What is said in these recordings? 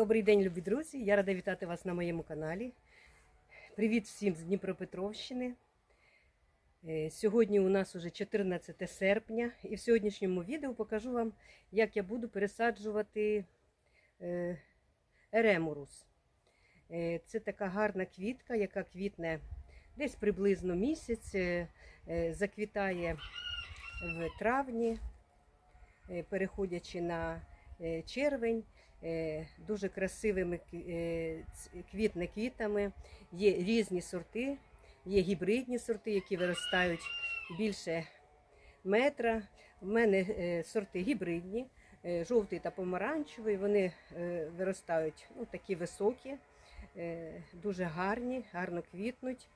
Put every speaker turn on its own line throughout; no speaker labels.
Добрий день, любі друзі! Я рада вітати вас на моєму каналі. Привіт всім з Дніпропетровщини. Е, Сьогодні у нас уже 14 серпня, і в сьогоднішньому відео покажу вам, як я буду пересаджувати е, еремурус. Е, Це така гарна квітка, яка квітне десь приблизно місяць, заквітає в травні, переходячи на червень. Е, дуже красивими е, квітне квітами. Є різні сорти, є гібридні сорти, які виростають більше метра. У мене е, сорти гібридні, жовтий та помаранчевий. Вони виростають ну, такі високі, дуже гарні, гарно квітнуть.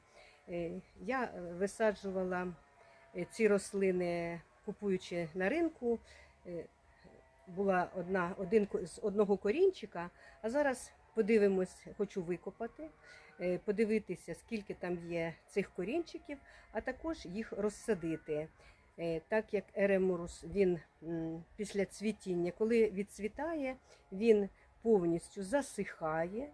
Я висаджувала ці рослини, купуючи на ринку. Була одна, один з одного корінчика, а зараз подивимось, хочу викопати, е, подивитися, скільки там є цих корінчиків, а також їх розсадити. Е, Так як еремурус він після цвітіння, коли відцвітає, він повністю засихає,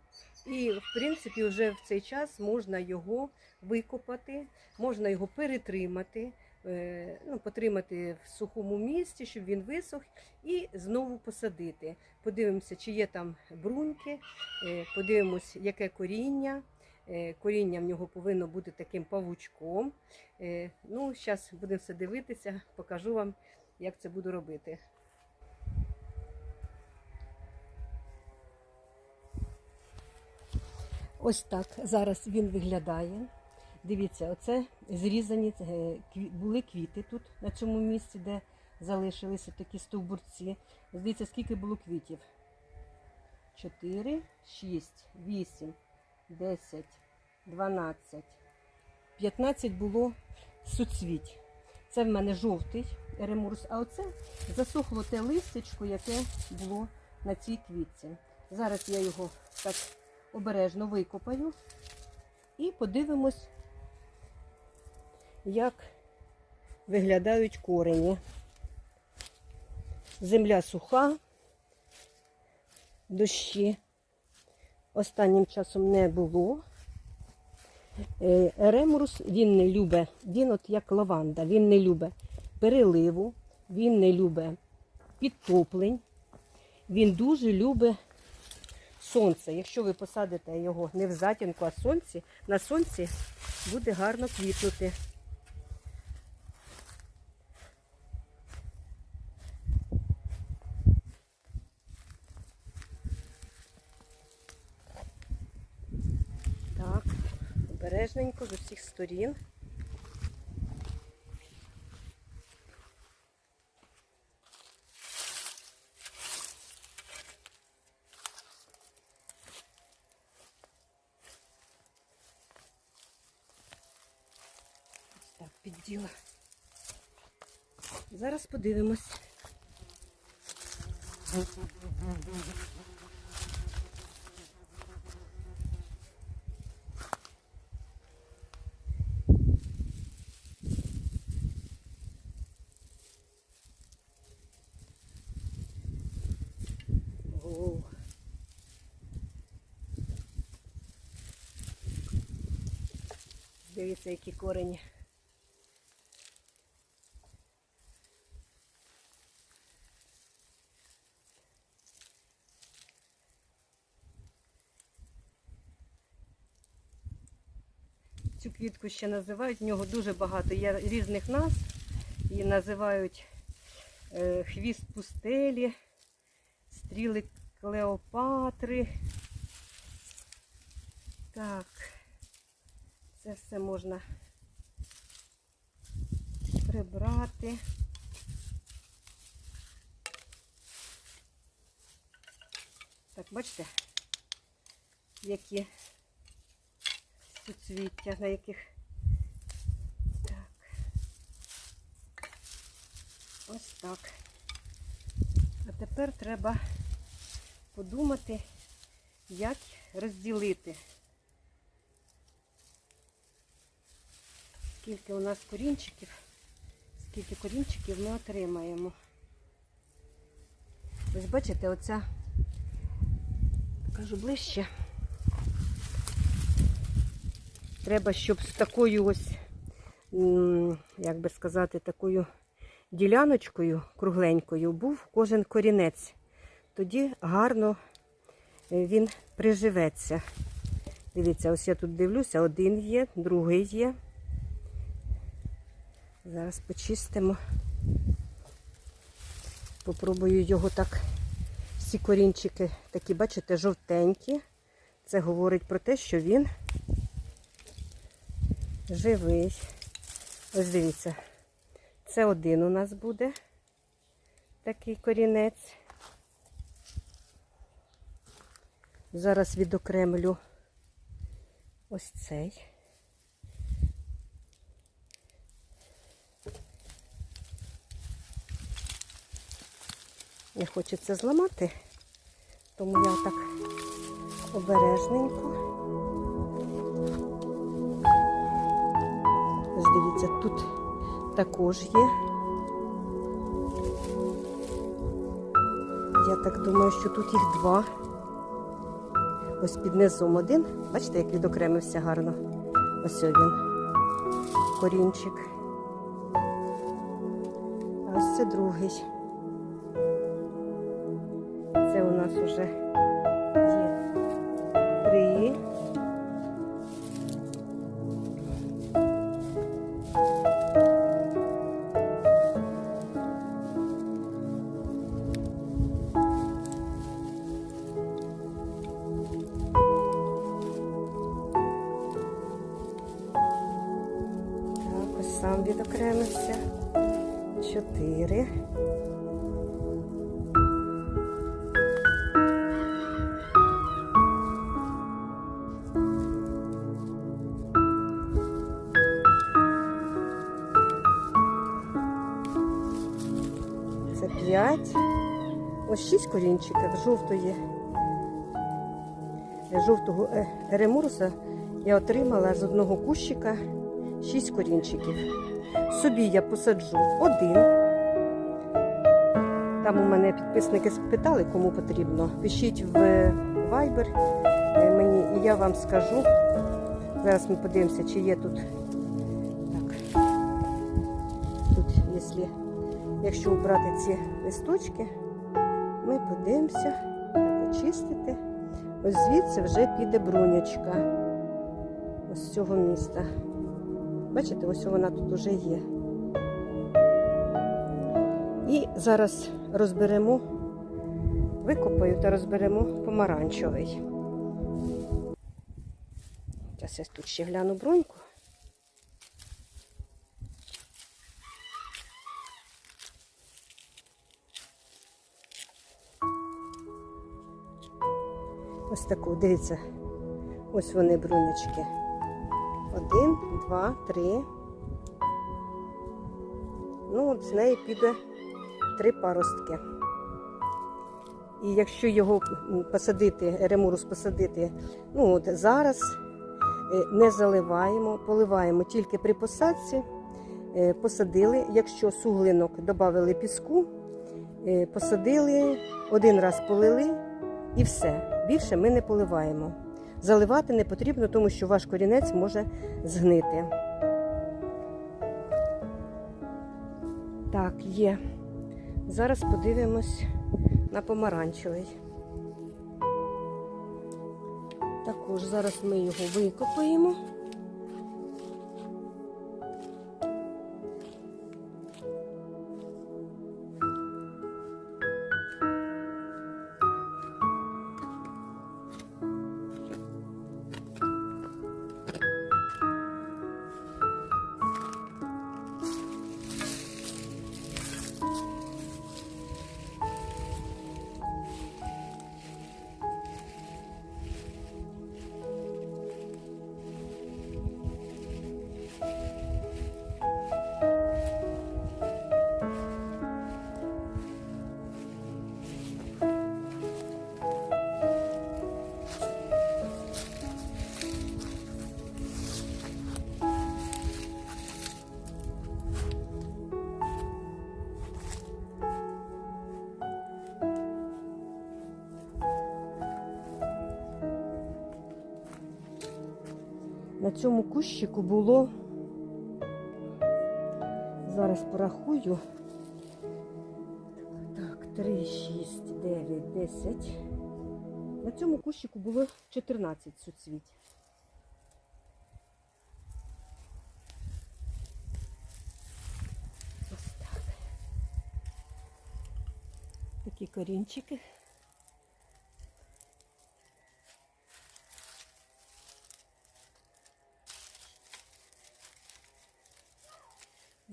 і в принципі вже в цей час можна його викопати, можна його перетримати, ну, потримати в сухому місці, щоб він висох, і знову посадити. Подивимося, чи є там бруньки, е, подивимось, яке коріння. Е, Коріння в нього повинно бути таким павучком. Е, Ну, зараз будемо все дивитися, покажу вам, як це буду робити. Ось так зараз він виглядає. Дивіться, оце зрізані е, були квіти тут, на цьому місці, де залишилися такі стовбурці. Дивіться, скільки було квітів. 4, 6, 8, 10, 12, 15 було суцвіть. Це в мене жовтий еремурс, а оце засохло те листячко, яке було на цій квітці. Зараз я його так обережно викопаю і подивимось, як виглядають корені. Земля суха, дощі останнім часом не було. Е, Ремурус він не любить, він от як лаванда, він не любить переливу, він не любить підтоплень, він дуже любить сонце. Якщо ви посадите його не в затінку, а сонці, на сонці буде гарно квітнути. Так, обережненько з усіх сторін. Так, підділа. Зараз подивимось. О. Дивіться, які корені. Цю квітку ще називають, в нього дуже багато є різних назв. Її називають е, хвіст пустелі, стріли Клеопатри. Так, це все можна прибрати. Так, бачите, які суцвіття, на яких. Так. Ось так. А тепер треба подумати, як розділити. Скільки у нас корінчиків, скільки корінчиків ми отримаємо. Ось бачите, оця Покажу ближче. Треба, щоб з такою ось, як би сказати, такою діляночкою кругленькою був кожен корінець. Тоді гарно е, він приживеться. Дивіться, ось я тут дивлюся, один є, другий є. Зараз почистимо. Попробую його так. Всі корінчики такі, бачите, жовтенькі. Це говорить про те, що він живий. Ось дивіться, це один у нас буде такий корінець. Зараз відокремлю ось цей. Не хочеться зламати, тому я так обережненько. Ось дивіться, тут також є. Я так думаю, що тут їх два. Ось під низом один. Бачите, як відокремився гарно. Ось він. Корінчик. А ось це другий. Це п'ять. Ось шість корінчиків жовтої. Жовтого е, ремурса я отримала з одного кущика шість корінчиків. Собі я посаджу один. Там у мене підписники спитали, кому потрібно. Пишіть в Viber е, мені, і я вам скажу. Зараз ми подивимося, чи є тут. Так. Тут, якщо, якщо убрати ці листочки, ми подивимося, так очистити. Ось звідси вже піде брунячка. Ось з цього міста. Бачите, ось вона тут уже є. І зараз розберемо, викопаю та розберемо помаранчевий. Зараз я тут ще гляну бруньку. Таку, дивіться, ось вони брунячки. Один, два, три. Ну, от з неї піде три паростки. І якщо його посадити, ремурус посадити, ну от зараз е, не заливаємо, поливаємо тільки при посадці, е, посадили. Якщо суглинок додали піску, е, посадили, один раз полили і все. Більше ми не поливаємо. Заливати не потрібно, тому що ваш корінець може згнити. Так, є. Зараз подивимось на помаранчевий. Також зараз ми його викопаємо. На цьому кущику було, зараз порахую. Так, 3, 6, 9, 10. На цьому кущику було 14 суцвіть. Ось так. Такі корінчики.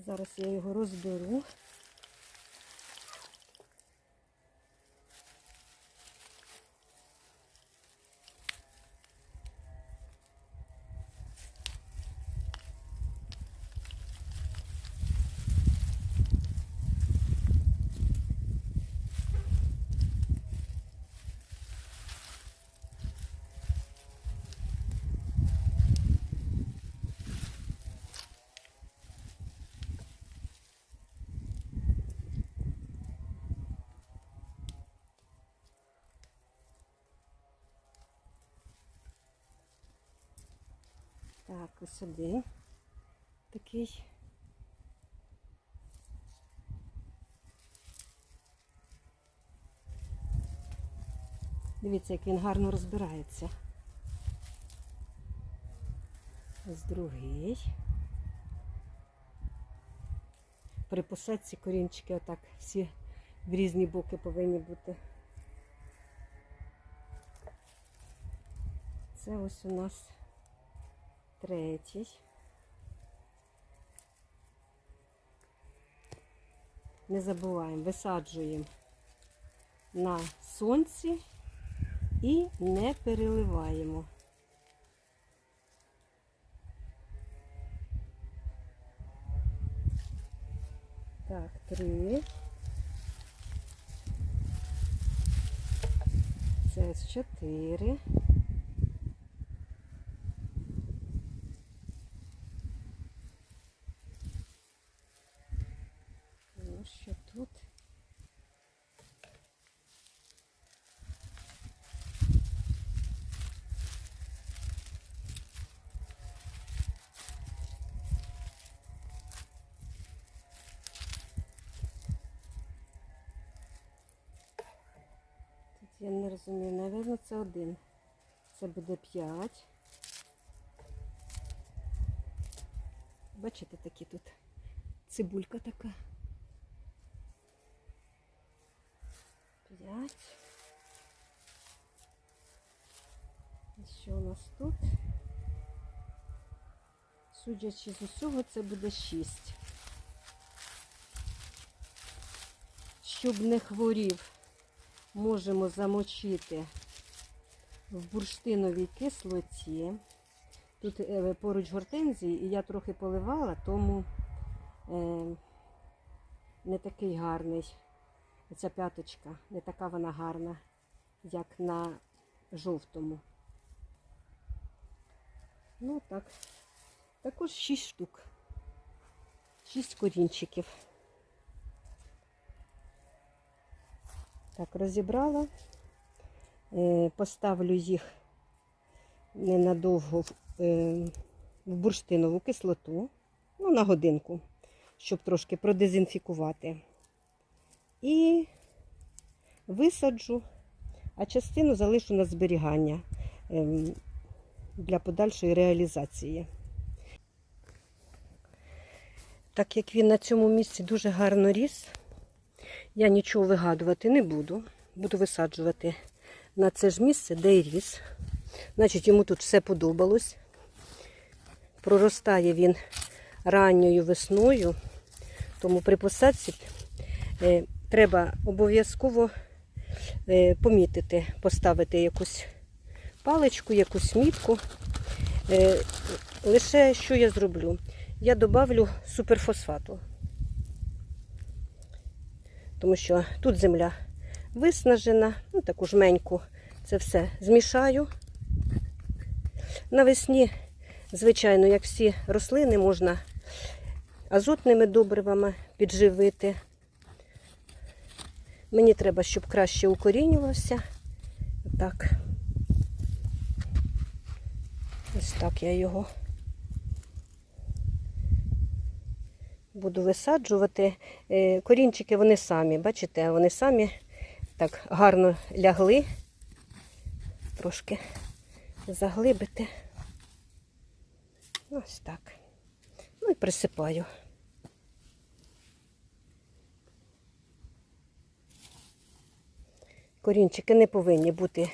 Зараз я його розберу. Так, ось такий. Дивіться, як він гарно розбирається. Ось другий. При посадці корінчики отак всі в різні боки повинні бути. Це ось у нас третій. Не забуваємо, висаджуємо на сонці і не переливаємо. Так, три. Це чотири. Ну, що тут? Тут я не розумію, напевно, це один. Це буде п'ять. Бачите, такі тут цибулька така. П'ять. І що у нас тут? Судячи з усього, це буде шість. Щоб не хворів, можемо замочити в бурштиновій кислоті. Тут е, поруч гортензії, і я трохи поливала, тому е, не такий гарний. Ця п'яточка, не така вона гарна, як на жовтому. Ну так, також 6 штук. 6 корінчиків. Так, розібрала. Е, Поставлю їх ненадовго в, е, бурштинову кислоту, ну, на годинку, щоб трошки продезінфікувати. І висаджу, а частину залишу на зберігання ем, для подальшої реалізації. Так як він на цьому місці дуже гарно ріс, я нічого вигадувати не буду. Буду висаджувати на це ж місце, де й ріс. Значить, йому тут все подобалось. Проростає він ранньою весною, тому при посадці е, треба обов'язково е, помітити, поставити якусь паличку, якусь мітку. Е, лише що я зроблю? Я добавлю суперфосфату. Тому що тут земля виснажена, ну таку жменьку це все змішаю. Навесні, звичайно, як всі рослини, можна азотними добривами підживити. Мені треба, щоб краще укорінювався. Так. Ось так я його буду висаджувати. Е, Корінчики вони самі, бачите, вони самі так гарно лягли. Трошки заглибити. Ось так. Ну і присипаю. Корінчики не повинні бути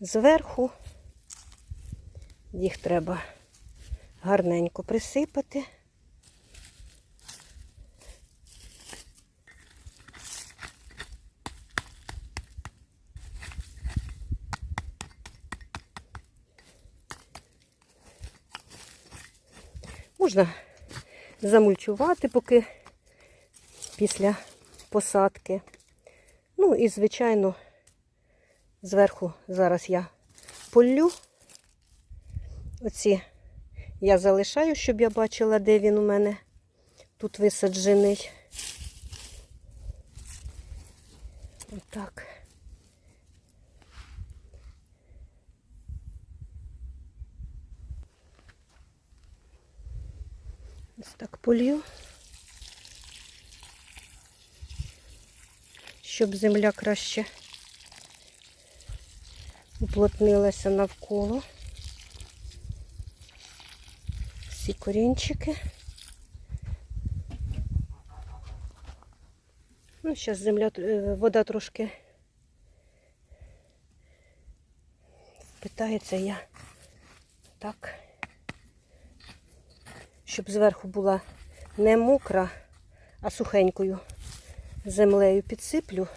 зверху. Їх треба гарненько присипати. Можна замульчувати поки після посадки. Ну і, звичайно, зверху зараз я полю. Оці я залишаю, щоб я бачила, де він у мене тут висаджений. Отак. Ось так полью. Щоб земля краще уплотнилася навколо. Всі корінчики. Ну, зараз земля, е, вода трошки питається я так, щоб зверху була не мокра, а сухенькою землею підсиплю,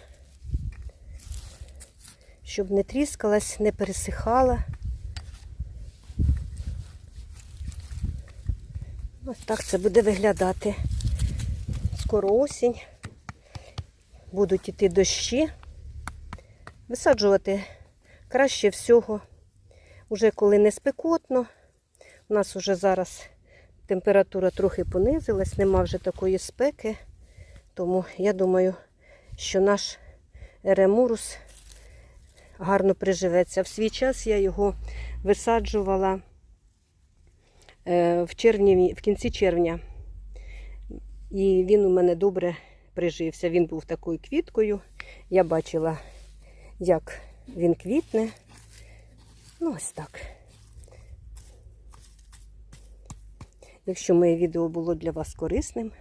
щоб не тріскалась, не пересихала. Ось так це буде виглядати. Скоро осінь, будуть іти дощі. Висаджувати краще всього, уже коли не спекотно. У нас вже зараз температура трохи понизилась, нема вже такої спеки. Тому я думаю, що наш еремурус гарно приживеться. В свій час я його висаджувала в, червні, в кінці червня. І він у мене добре прижився. Він був такою квіткою. Я бачила, як він квітне. Ну, ось так. Якщо моє відео було для вас корисним,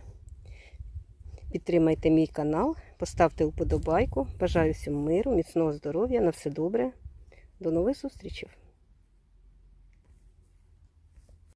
підтримайте мій канал, поставте вподобайку. Бажаю всім миру, міцного здоров'я, на все добре. До нових зустрічей!